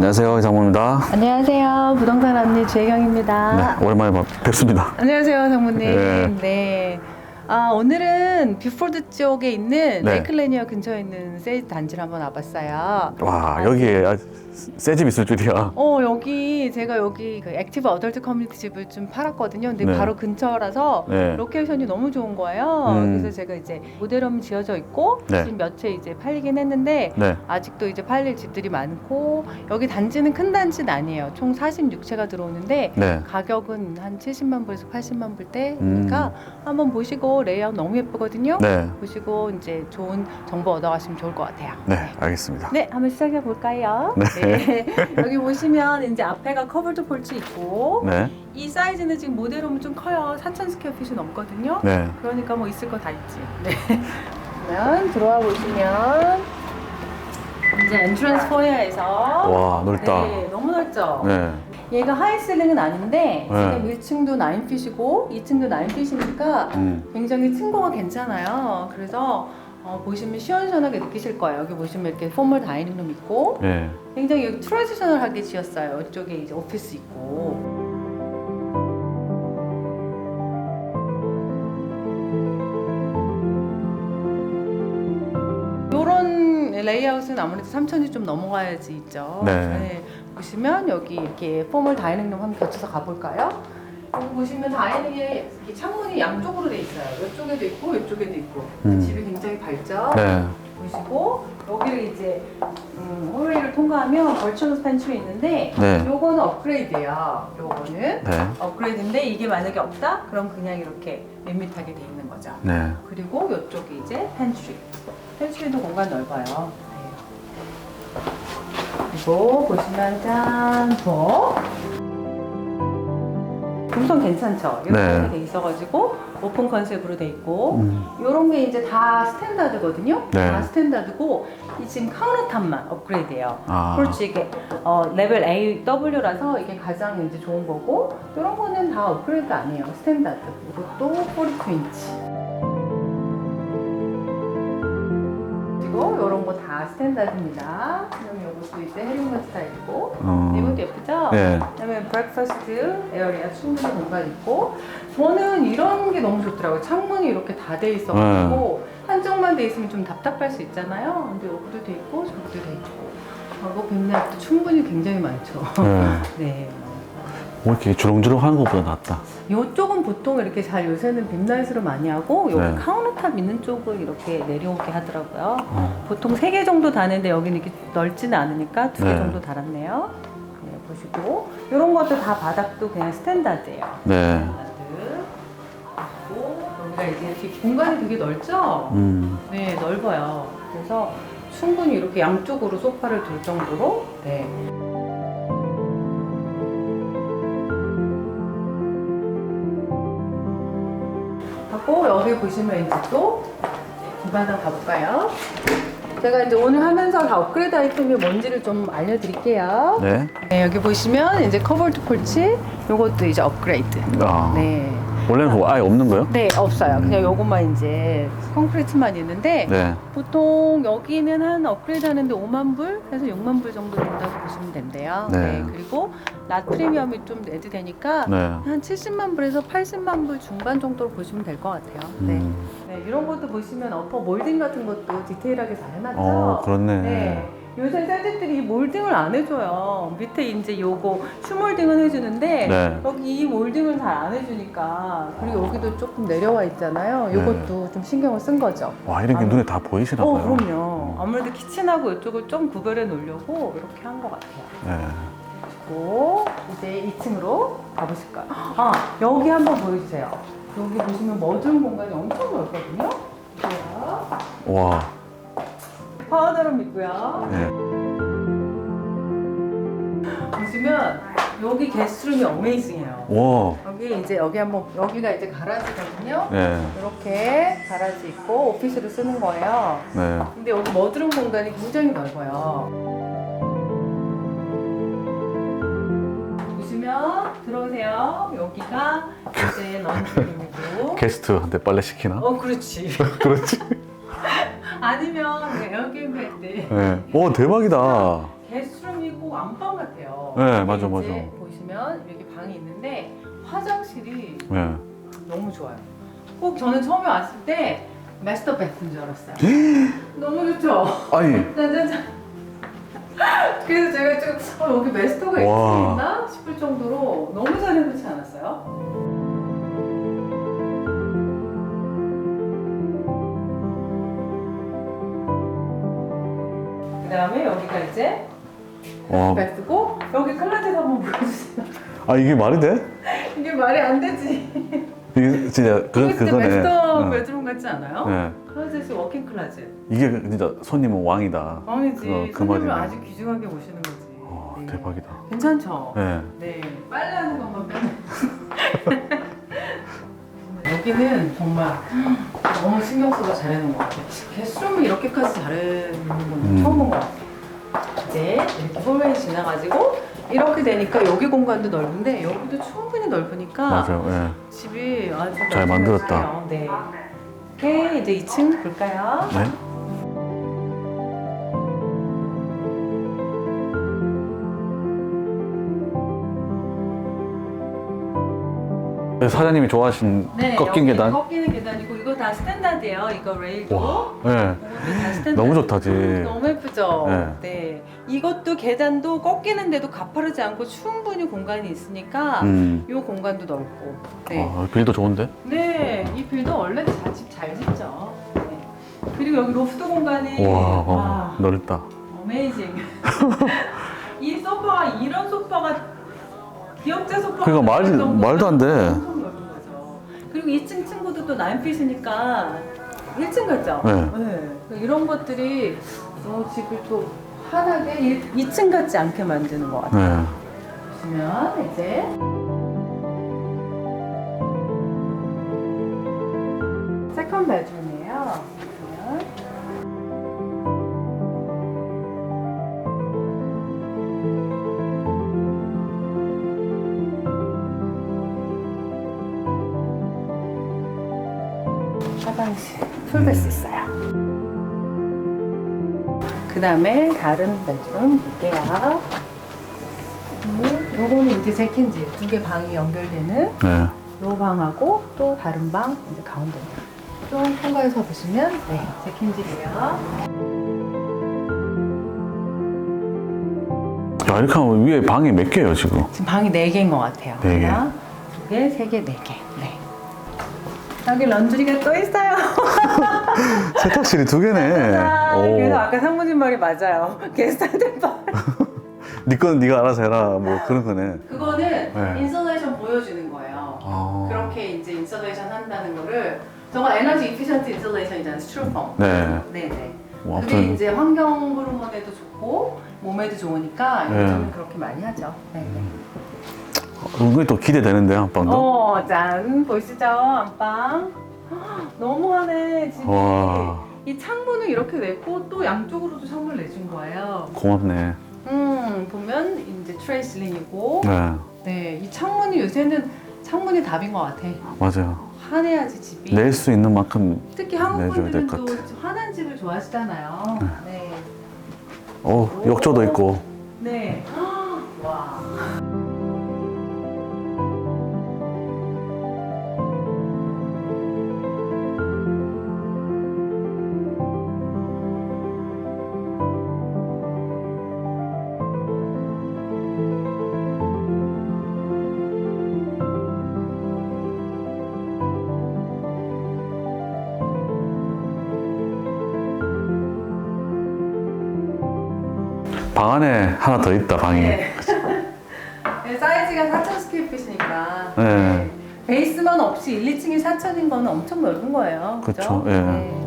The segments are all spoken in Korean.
안녕하세요 이상모입니다. 안녕하세요. 부동산 언니 주혜경입니다. 네, 오랜만에 봐- 뵙습니다. 안녕하세요, 상무님. 네. 네. 아, 오늘은 뷰포드 쪽에 있는 네. 레이클레니어 근처에 있는 세일 단지를 한번 와봤어요. 와 여기에 아, 새집 있을 줄이야. 어, 여기 제가 여기 그 액티브 어덜트 커뮤니티 집을 좀 팔았거든요. 근데 네. 바로 근처라서 네. 로케이션이 너무 좋은 거예요. 음. 그래서 제가 이제 모델홈 지어져 있고 네. 지금 몇 채 이제 팔리긴 했는데 네. 아직도 이제 팔릴 집들이 많고 여기 단지는 큰 단지는 아니에요. 총 46채가 들어오는데 네. 가격은 한 70만 불에서 80만 음. 불대니까 한번 보시고 레이아웃 너무 예쁘거든요. 네. 보시고 이제 좋은 정보 얻어가시면 좋을 것 같아요. 네. 알겠습니다. 네, 한번 시작해 볼까요? 네. 여기 보시면 이제 앞에가 커버드 폴치 있고 네. 이 사이즈는 지금 모델홈은 좀 커요. 4,000 스퀘어핏이 넘거든요. 네. 그러니까 뭐 있을 거 다 있지. 네. 그러면 들어와 보시면 이제 엔트런스 포에어에서 와 넓다. 네, 너무 넓죠? 네. 얘가 하이슬링은 아닌데 네. 지금 1층도 9핏이고 2층도 9핏이니까 음. 굉장히 층고가 괜찮아요. 그래서 어, 보시면 시원시원하게 느끼실 거예요. 여기 보시면 이렇게 포멀 다이닝룸 있고 네. 굉장히 여기 트레디셔널하게 지었어요. 이쪽에 이제 오피스 있고. 요런 레이아웃은 아무래도 3천이 좀 넘어가야지 있죠. 네. 보시면 여기 이렇게 포멀 다이닝룸 한번 거쳐서 가볼까요? 여기 보시면 다이닝에 이렇게 창문이 양쪽으로 돼 있어요. 이쪽에도 있고 이쪽에도 있고. 음. 집이 굉장히 밝죠. 네. 보시고 여기를 이제 음, 홀웨이를 통과하면 벌처너스 펜츄리 있는데 네. 요거는 업그레이드예요. 요거는 네. 업그레이드인데 이게 만약에 없다? 그럼 그냥 이렇게 밋밋하게 돼 있는 거죠. 네. 그리고 이쪽이 이제 펜츄리. 펜츄리도 공간 넓어요. 네. 그리고 보시면 짠 부엌. 엄청 괜찮죠? 이렇게 네. 돼 있어가지고 오픈 컨셉으로 돼 있고 음. 이런 게 이제 다 스탠다드거든요. 네. 다 스탠다드고 이 지금 카운터탑만 업그레이드예요. 아. 그렇지 이게 어, 레벨 AW라서 이게 가장 이제 좋은 거고 이런 거는 다 업그레이드 아니에요. 스탠다드. 이것도 42인치. 그리고 이런 거 다 스탠다드입니다. 그다음에 이것도 이제 헤링건 스타일이고 어. 이것도 예쁘죠? 네. 그다음에 브렉퍼스트 에어리아 충분히 공간 있고 저는 이런 게 너무 좋더라고요. 창문이 이렇게 다 돼 있어가지고 한쪽만 돼 있으면 좀 답답할 수 있잖아요. 근데 여기도 돼 있고 저기도 돼 있고 하고 빈날도 충분히 굉장히 많죠. 네. 네. 뭐 이렇게 주렁주렁 하는 것보다 낫다. 이쪽은 보통 이렇게 잘 요새는 빈나잇으로 많이 하고 여기 네. 카운터탑 있는 쪽을 이렇게 내려오게 하더라고요. 어. 보통 세 개 정도 다는데 여기는 이렇게 넓지는 않으니까 두 개 네. 정도 달았네요. 네, 보시고 이런 것도 다 바닥도 그냥 스탠다드예요. 네. 스탠다드. 그리고 여기가 이제 이렇게 공간이 되게 넓죠? 음. 네, 넓어요. 그래서 충분히 이렇게 양쪽으로 소파를 둘 정도로 네. 하고 여기 보시면 이제 또 뒷마당 가볼까요? 제가 이제 오늘 하면서 다 업그레이드 아이템이 뭔지를 좀 알려드릴게요. 네. 네, 여기 보시면 이제 커버드 폴치 요것도 이제 업그레이드. 아. 네. 원래는 그거 아예 없는 거요? 네, 없어요. 음. 그냥 요것만 이제 콘크리트만 있는데 네. 보통 여기는 한 업그레이드 하는데 5만 불에서 6만 불 정도 된다고 보시면 된대요. 네. 그리고 낫 프리미엄이 좀 내드 되니까 네. 한 70만 불에서 80만 불 중반 정도로 보시면 될 것 같아요. 네. 음. 네, 이런 것도 보시면 어퍼 몰딩 같은 것도 디테일하게 잘 해놨죠. 어 그렇네. 네. 요새 세대들이 몰딩을 안 해줘요. 밑에 이제 요거 슈몰딩은 해주는데 네. 여기 이 몰딩을 잘 안 해주니까 그리고 여기도 조금 내려와 있잖아요. 요것도 좀 신경을 쓴 거죠. 와 이런 게 아. 눈에 다 보이시나 어, 봐요. 그럼요. 아무래도 키친하고 이쪽을 좀 구별해 놓으려고 이렇게 한 것 같아요. 네. 그리고 이제 2층으로 가보실까요? 아, 여기 한번 보여주세요. 여기 보시면 머드룸 공간이 엄청 넓거든요. 보세요. 와. 파우더룸 있고요. 네. 보시면 여기 게스트룸이 어메이징해요. 와. 여기 이제 여기 한번 여기가 이제 가라지거든요. 네. 이렇게 가라지 있고 오피스로 쓰는 거예요. 네. 근데 여기 머드룸 공간이 굉장히 넓어요. 보시면 들어오세요. 여기가 이제 런치룸이고. 게스트한테 빨래 시키나? 어, 그렇지. 그렇지. 아니면 그 에어게임 할때 네. 오 대박이다. 게스트룸이고 오, 안방 같아요. 네, 맞아, 이제 맞아. 보시면 여기 방이 있는데 화장실이 네. 너무 좋아요. 꼭 저는 처음에 왔을 때 마스터 베스인 줄 알았어요. 너무 좋죠? 아니, 짠짠짠. 그래서 제가 좀 어, 여기 마스터가 와. 있나 싶을 정도로 너무 잘 해놓지 않았어요? 다음에 여기가 이제 와. 베스트고 여기 클라젯 한번 보여주세요. 아, 이게 말이 돼? 이게 말이 안 되지. 이게 진짜 그, 이게 진짜 그거네. 마스터 응. 베드룸 같지 않아요? 네. 클라젯이 워킹 클라젯. 이게 진짜 손님은 왕이다. 왕이지. 그거 그 손님을 말이네. 아주 귀중하게 모시는 거지. 와, 네. 대박이다. 괜찮죠? 네. 네. 빨래하는 것만 빼면. 여기는 정말 너무 신경 써서 잘해놓은 것 같아요. 개수름을 이렇게까지 잘해놓는 건 음. 처음 본 것 같아요. 이제 이렇게 홀웨이 지나가지고 이렇게 되니까 여기 공간도 넓은데 여기도 충분히 넓으니까 맞아요. 예. 집이 아주 잘 만들었다. 넓어요. 네. 오케이 이제 2층 볼까요? 네. 사장님이 좋아하신 꺾인 여기 계단. 꺾이는 계단이고 이거 다 스탠다드예요. 이거 레일도. 와, 예. 이것도 다 스탠다드. 너무 좋다지. 너무 예쁘죠? 네. 네. 이것도 계단도 꺾이는데도 가파르지 않고 충분히 공간이 있으니까 음. 이 공간도 넓고. 네. 아, 빌도 좋은데? 네. 이 빌도 원래 잘집잘 짓죠. 네. 그리고 여기 로프트 공간이 와, 와, 와, 넓다. 어메이징. 이 소파가 이런 소파가 기역자 소파가 그러니까 말- 말도 안 돼. 그리고 2층 친구도 또 9핏이니까 1층 같죠? 네. 이런 것들이 어, 집을 또 환하게 2층 같지 않게 만드는 것 같아요. 네. 보시면 이제 세컨 베드룸 풀베스 있어요. 그 다음에 다른 베드룸 볼게요. 음, 요거는 이제 제킨지 두 개 방이 연결되는 네. 요 방하고 또 다른 방 이제 가운데 좀 통과해서 보시면 네 제킨지예요. 야, 이렇게 하면 위에 방이 몇 개예요, 지금? 지금 방이 네 개인 것 같아요. 네 개. 하나, 두 개, 세 개, 네 개. 네. 여기 런드리가 또 있어요. 세탁실이 두 개네. 아, 그래서 오. 아까 상무님 말이 맞아요. 게스트한테 방. 네 거는 네가 알아서 해라. 뭐 그런 거네. 그거는 네. 인스톨레이션 보여주는 거예요. 아. 그렇게 이제 인스톨레이션 한다는 거를 정말 에너지 이피션트 인스톨레이션이잖아요. 스트로폼. 네. 네네. 뭐 그게 아무튼 이제 환경 호르몬에도 좋고 몸에도 좋으니까 네. 요즘은 그렇게 많이 하죠. 네. 은근히 또 기대되는데 한방도. 어, 짠 보이시죠 안방. 헉, 너무하네 집이. 와. 이 창문을 이렇게 냈고 또 양쪽으로도 창문을 내준 거예요. 고맙네. 음 보면 이제 트레이슬링이고 네. 네, 이 창문이 요새는 창문이 답인 것 같아. 맞아요. 환해야지 집이. 낼 수 있는 만큼. 특히 한국 내줘야 분들은 될것 또 같아. 환한 집을 좋아하시잖아요. 네. 어, 욕조도 있고. 네. 와. 방 안에 하나 더 있다, 방이. 네. 네, 사이즈가 4,000 스퀘어핏이니까. 네. 베이스만 없이 1, 2층이 4,000인 거는 엄청 넓은 거예요. 그죠? 그쵸, 예. 네.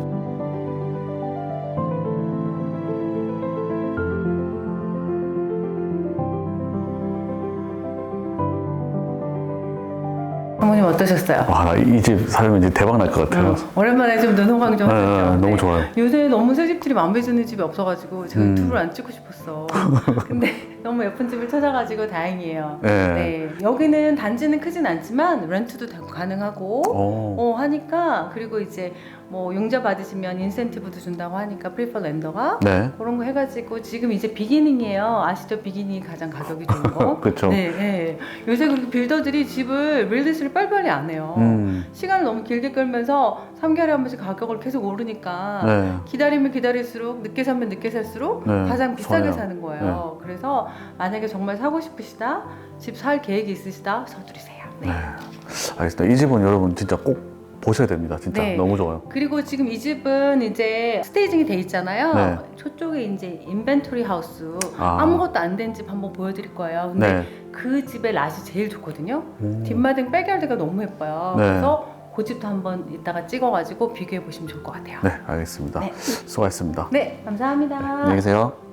어떠셨어요? 와, 이 집 살면 이제 대박 날 것 같아요. 어, 오랜만에 좀 눈호강 좀 네, 하셨죠? 네, 너무 네. 좋아요. 요새 너무 새 집들이 마음에 드는 집이 없어가지고 제가 음. 유튜브를 안 찍고 싶었어. 근데 너무 예쁜 집을 찾아가지고 다행이에요. 네. 네. 여기는 단지는 크진 않지만 렌트도 다 가능하고 오. 어, 하니까 그리고 이제 뭐 용자 받으시면 인센티브도 준다고 하니까 프리퍼 렌더가 네. 그런 거 해가지고 지금 이제 비기닝이에요. 아시죠? 비기닝이 가장 가격이 좋은 거. 그쵸. 네, 네. 요새 그렇게 빌더들이 집을 릴리스를 빨리빨리 안 해요. 음. 시간을 너무 길게 끌면서 3개월에 한 번씩 가격을 계속 오르니까 네. 기다리면 기다릴수록 늦게 사면 늦게 살수록 네, 가장 비싸게 손해요. 사는 거예요. 그래서 만약에 정말 사고 싶으시다, 집 살 계획이 있으시다, 서두르세요. 네. 네. 알겠습니다. 이 집은 여러분 진짜 꼭 보셔야 됩니다. 진짜 네. 너무 좋아요. 그리고 지금 이 집은 이제 스테이징이 돼 있잖아요. 네. 저쪽에 이제 인벤토리 하우스 아. 아. 무것도 안 된 집 한번 보여드릴 거예요. 근데 네. 그 집의 랏이 제일 좋거든요. 음. 뒷마당 백야드가 너무 예뻐요. 네. 그래서 그 집도 한번 이따가 찍어가지고 비교해 보시면 좋을 것 같아요. 네, 알겠습니다. 네. 수고하셨습니다. 네, 감사합니다. 안녕히 계세요.